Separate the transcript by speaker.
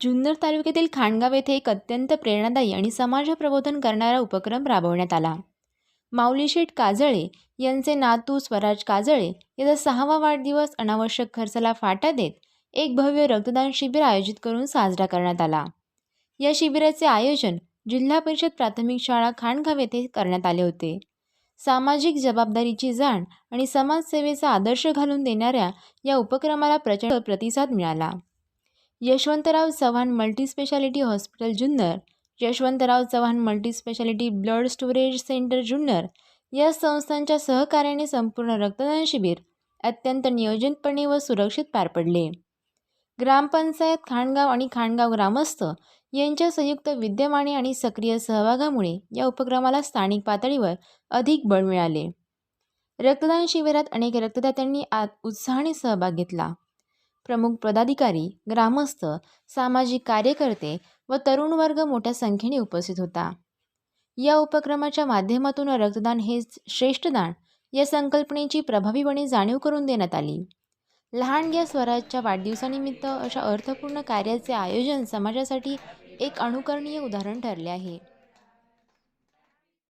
Speaker 1: जुन्नर तालुक्यातील खाणगाव येथे एक अत्यंत प्रेरणादायी आणि समाजप्रबोधन करणारा उपक्रम राबवण्यात आला. माऊलीशेठ काजळे यांचे नातू स्वराज काजळे याचा सहावा वाढदिवस अनावश्यक खर्चाला फाटा देत एक भव्य रक्तदान शिबिर आयोजित करून साजरा करण्यात आला. या शिबिराचे आयोजन जिल्हा परिषद प्राथमिक शाळा खाणगाव येथे करण्यात आले होते. सामाजिक जबाबदारीची जाण आणि समाजसेवेचा आदर्श घालून देणाऱ्या या उपक्रमाला प्रचंड प्रतिसाद मिळाला. Yashwantrao Chavan multispeciality hospital Junnar Yashwantrao Chavan multispeciality blood storage centre Junnar या संस्थांच्या सहकार्याने संपूर्ण रक्तदान शिबिर अत्यंत नियोजितपणे व सुरक्षित पार पडले. ग्रामपंचायत खाणगाव आणि खाणगाव ग्रामस्थ यांच्या संयुक्त विद्यमाने आणि सक्रिय सहभागामुळे या उपक्रमाला स्थानिक पातळीवर अधिक बळ मिळाले. रक्तदान शिबिरात अनेक रक्तदात्यांनी आत उत्साहाने सहभाग घेतला. प्रमुख पदाधिकारी ग्रामस्थ सामाजिक कार्यकर्ते व तरुण वर्ग मोठ्या संख्येने उपस्थित होता. या उपक्रमाच्या माध्यमातून रक्तदान हे श्रेष्ठ दान या संकल्पनेची प्रभावीपणे जाणीव करून देण्यात आली. लहान या स्वराजच्या वाढदिवसानिमित्त अशा अर्थपूर्ण कार्याचे आयोजन समाजासाठी एक अनुकरणीय उदाहरण ठरले आहे.